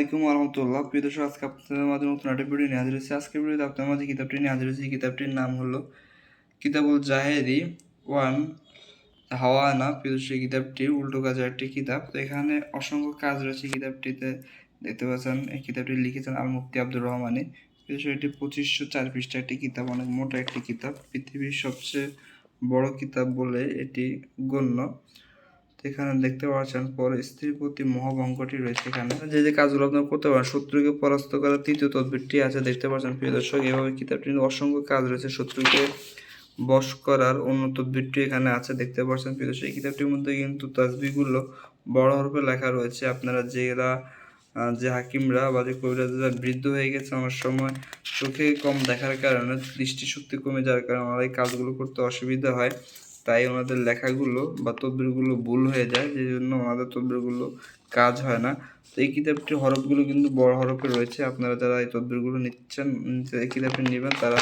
আলাইকুম রহমতুল্লাহ প্রিয় দর্শক, আজকে আপনাদের মাঝে নতুন একটা ভিডিও নিয়ে হাজির হয়েছি। আজকের ভিডিওতে আপনাদের মাঝে কিতাবটি নিয়ে হাজির হয়েছি। কিতাবটির নাম হলো কিতাবুল জাহেরি ওয়ান হাওয়ানা। প্রিয় দর্শক কিতাবটি উল্টো কাজের একটি কিতাব। তো এখানে অসংখ্য কাজ রয়েছে কিতাবটিতে। দেখতে পাচ্ছেন, এই কিতাবটি লিখেছেন আল মুফতি আব্দুর রহমানি। প্রিয় দর্শক, এটি পঁচিশশো চার পৃষ্ঠা একটি কিতাব, অনেক মোটা একটি কিতাব। পৃথিবীর সবচেয়ে বড় কিতাব বলে এটি গণ্য। এখানে দেখতে পাচ্ছেন পর স্ত্রীর প্রতি মহাভঙ্গটি রয়েছে এখানে। যে যে কাজগুলো আপনার করতে পারেন, শত্রুকে পরাস্ত করার তৃতীয় তদবিরটি আছে, দেখতে পাচ্ছেন প্রিয় দর্শক, এভাবে কিতাবটির অসংখ্য কাজ রয়েছে। শত্রুকে বশ করার অন্য তদবিরটি এখানে আছে, দেখতে পাচ্ছেন প্রিয় দর্শক, এই কিতাবটির মধ্যে কিন্তু তাসবিগুলো বড় হরফে লেখা রয়েছে। আপনারা যেরা যে হাকিমরা বা যে কবিরাজরা বৃদ্ধ হয়ে গেছে আমার সময়, চোখে কম দেখার কারণে দৃষ্টিশক্তি কমে যাওয়ার কারণে ওনারা এই কাজগুলো করতে অসুবিধা হয়। তাই ওনাদের লেখাগুলো বা তদবিরগুলো ভুল হয়ে যায় যে জন্য ওনাদের তদবিরগুলো কাজ হয় না। তো এই কিতাবটির হরফগুলো কিন্তু বড় হরফে রয়েছে, আপনারা যারা এই তদবিরগুলো নিচ্ছেন এই কিতাবটি নেবেন, তারা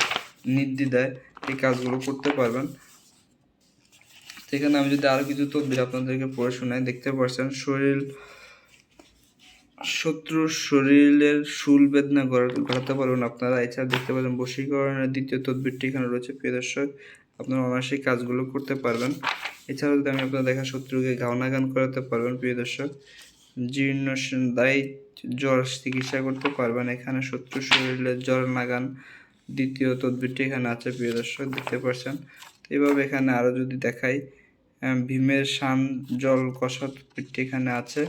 নির্দ্বিধায় এই কাজগুলো করতে পারবেন। তো এখানে আমি যদি আরও কিছু তদবির আপনাদেরকে পড়ে শোনাই, দেখতে পাচ্ছেন, শরীর, শত্রুর শরীরের শুল বেদনা ঘটাতে পারবেন আপনারা। এছাড়া দেখতে পাচ্ছেন, বশীকরণের দ্বিতীয় তদবিরটি এখানে রয়েছে, প্রিয় দর্শক। আপনারা অনায়াসে কাজগুলো করতে পারবেন। এছাড়াও যদি আমি আপনার দেখা শত্রুকে ঘাওনাগান করাতে পারবেন, প্রিয় দর্শক, জীর্ণ দায়ী জ্বর চিকিৎসা করতে পারবেন। এখানে শত্রু শরীরে জ্বর নাগান দ্বিতীয় তদবিরটি এখানে আছে, প্রিয় দর্শক, দেখতে পাচ্ছেন। তো এভাবে এখানে আরও যদি দেখাই ভীমের শান জল কষা তদবিরটি এখানে আছে।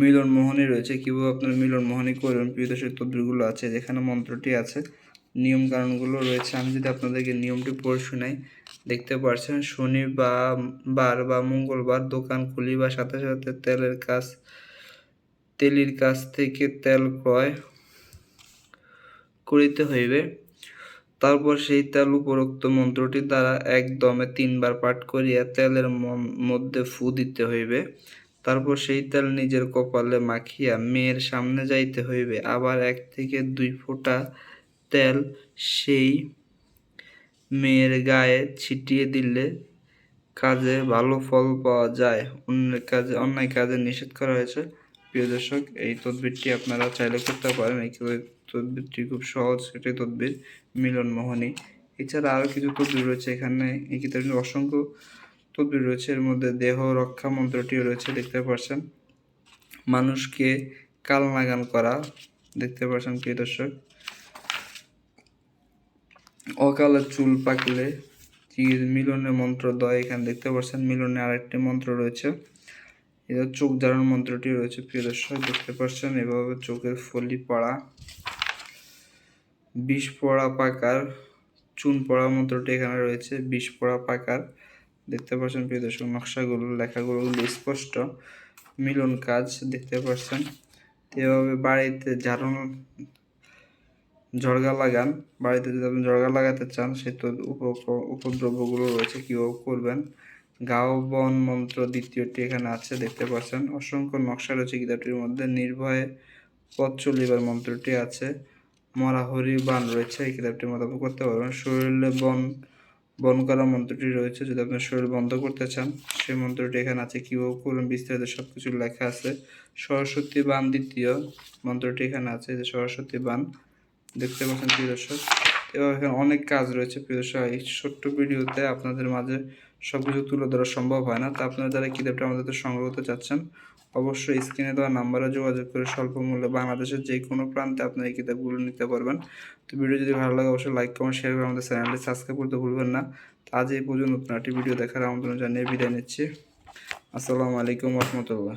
মিলন মোহনী রয়েছে। কীভাবে আপনার মিলন মোহনী করবেন? প্রিয় দর্শক তদবিরগুলো আছে, যেখানে মন্ত্রটি আছে। নিয়ম কানুনগুলো রয়েছে। আমি যদি আপনাদেরকে নিয়মটি পড়ে শোনাই, দেখতে পারছেন, শনিবার বা বার বা মঙ্গলবার দোকান খুলি বা সাথে সাথে তেলের কাজ তেলির কাছ থেকে তেল ক্রয় করিতে হইবে। তারপর সেই তেল উপরোক্ত মন্ত্রটি দ্বারা একদমে তিনবার পাঠ করিয়া তেলের মধ্যে ফু দিতে হইবে। তারপর সেই তেল নিজের কপালে মাখিয়া মেয়ের সামনে যাইতে হইবে। আবার এক থেকে দুই ফোঁটা তেল সেই মেয়ের গায়ে ছিটিয়ে দিলে কাজে ভালো ফল পাওয়া যায়। অন্যের কাজে, অন্যায় কাজে নিষেধ করা হয়েছে। প্রিয় দর্শক, এই তদবিরটি আপনারা চাইলে করতে পারেন। এই তদবিরটি খুব সহজ একটি তদবির মিলন মোহনী এছাড়া আরও কিছু তদবির রয়েছে এখানে। এই কিতাবের অসংখ্য তদবির রয়েছে, এর মধ্যে দেহ রক্ষা মন্ত্রটিও রয়েছে, দেখতে পাচ্ছেন মানুষকে কাল নাগান করা, দেখতে পাচ্ছেন প্রিয় দর্শক। অকালে চুল পাকলে মিলনের মন্ত্র দয়, এখানে দেখতে পাচ্ছেন মিলনে আরেকটি মন্ত্র রয়েছে। এটা চোখ জ্বালানোর মন্ত্রটি রয়েছে প্রিয় দর্শক, দেখতে পাচ্ছেন এভাবে চোখের ফলি পড়া। বিষ পড়া পাকার, চুন পড়া মন্ত্রটি এখানে রয়েছে, বিষ পড়া পাকার। দেখতে পাচ্ছেন, প্রিয় দর্শক, নকশাগুলো, লেখাগুলো স্পষ্ট মিলন কাজ দেখতে পাচ্ছেন। এভাবে বাড়িতে ঝাড়ন জর্গা লাগান, বাড়িতে যদি আপনি জর্গা লাগাতে চান, সে তো উপ- উপদ্রবগুলো রয়েছে, কীভাবে করবেন? গাও বন মন্ত্র দ্বিতীয়টি এখানে আছে, দেখতে পাচ্ছেন। অসংখ্য নকশা রয়েছে কিতাবটির মধ্যে, নির্ভয়ে পথ চলিবার মন্ত্রটি আছে। মরাহরি বান রয়েছে, এই কিতাবটির মধ্যে করতে পারবেন। শরীরে বন বন করা মন্ত্রটি রয়েছে, যদি আপনার শরীর বন্ধ করতে চান সেই মন্ত্রটি এখানে আছে কীভাবে করুন বিস্তারিত সব কিছু লেখা আছে। সরস্বতী বান দ্বিতীয় মন্ত্রটি এখানে আছে, যে সরস্বতী বান। দেখতে পাচ্ছেন প্রিয় দর্শক এবং এখানে অনেক কাজ রয়েছে প্রিয় এই ছোট্ট ভিডিওতে আপনাদের মাঝে সব কিছু তুলে ধরা সম্ভব হয় না। তা আপনারা যারা কিতাবটা আমাদের সংগ্রহ করতে চাচ্ছেন, অবশ্যই স্ক্রিনে দেওয়া নাম্বারে যোগাযোগ করে স্বল্প মূল্যে বাংলাদেশের যে কোনো প্রান্তে আপনারা এই কিতাবগুলো নিতে পারবেন। তো ভিডিও যদি ভালো লাগে, অবশ্যই লাইক কমেন্ট শেয়ার করে আমাদের চ্যানেলটি সাবস্ক্রাইব করতে ভুলবেন না। আজ এই পর্যন্ত নতুন একটি ভিডিও দেখার আমন্ত্রণ জানিয়ে বিদায় নিচ্ছি। আসসালামু আলাইকুম রহমতুল্লাহ।